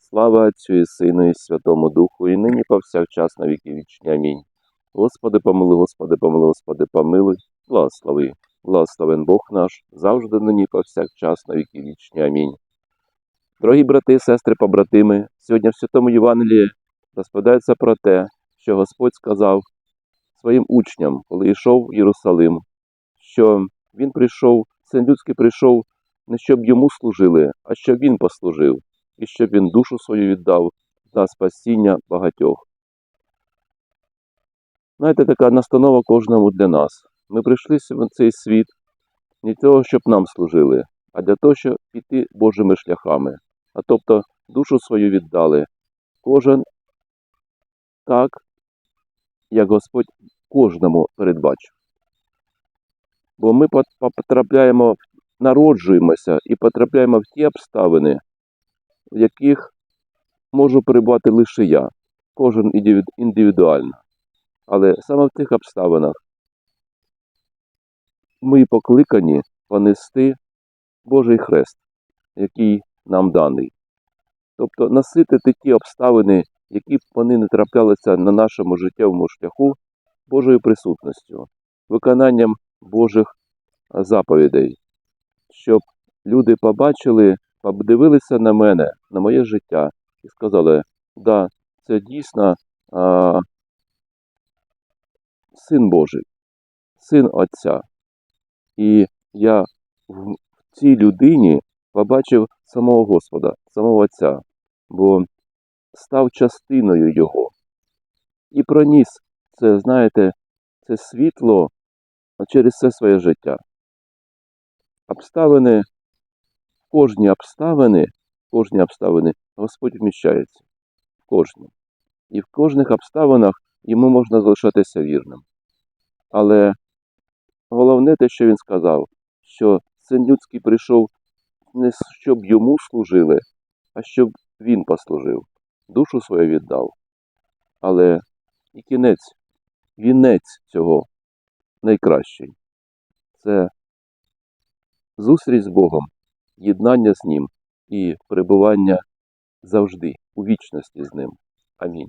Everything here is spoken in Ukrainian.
Слава Отцю і Сину і Святому Духу, і нині повсякчас на віки вічні. Амінь. Господи, помилуй, Господи, помилуй, Господи, помилуй, благослови. Благословен Бог наш, завжди нині повсякчас на віки вічні. Амінь. Дорогі брати, сестри, побратими, сьогодні в Святому Євангелії розповідається про те, що Господь сказав своїм учням, коли йшов в Єрусалим, що Він прийшов, Син людський прийшов не щоб йому служили, а щоб він послужив, і щоб він душу свою віддав за спасіння багатьох. Знаєте, така настанова кожному для нас. Ми прийшли в цей світ не того, щоб нам служили, а для того, щоб піти Божими шляхами. А тобто душу свою віддали. Кожен так, як Господь кожному передбачив. Бо ми потрапляємо, народжуємося і потрапляємо в ті обставини, в яких можу перебувати лише я, кожен індивідуально. Але саме в тих обставинах ми покликані понести Божий хрест, який нам даний. Тобто наситити ті обставини, які б вони не траплялися на нашому життєвому шляху Божою присутністю, виконанням Божих заповідей, щоб люди побачили, подивилися на мене, на моє життя і сказали, да, це дійсно а, син Божий, син Отця. І я в цій людині побачив самого Господа, самого Отця, бо став частиною Його. І проніс це, знаєте, це світло через все своє життя. Обставини, кожні обставини, кожні обставини Господь вміщається. В кожні. І в кожних обставинах йому можна залишатися вірним. Але головне те, що він сказав, що син людський прийшов не щоб йому служили, а щоб він послужив, душу свою віддав. Але і кінець, вінець цього найкращий це зустріч з Богом, єднання з Ним і перебування завжди у вічності з Ним. Амінь.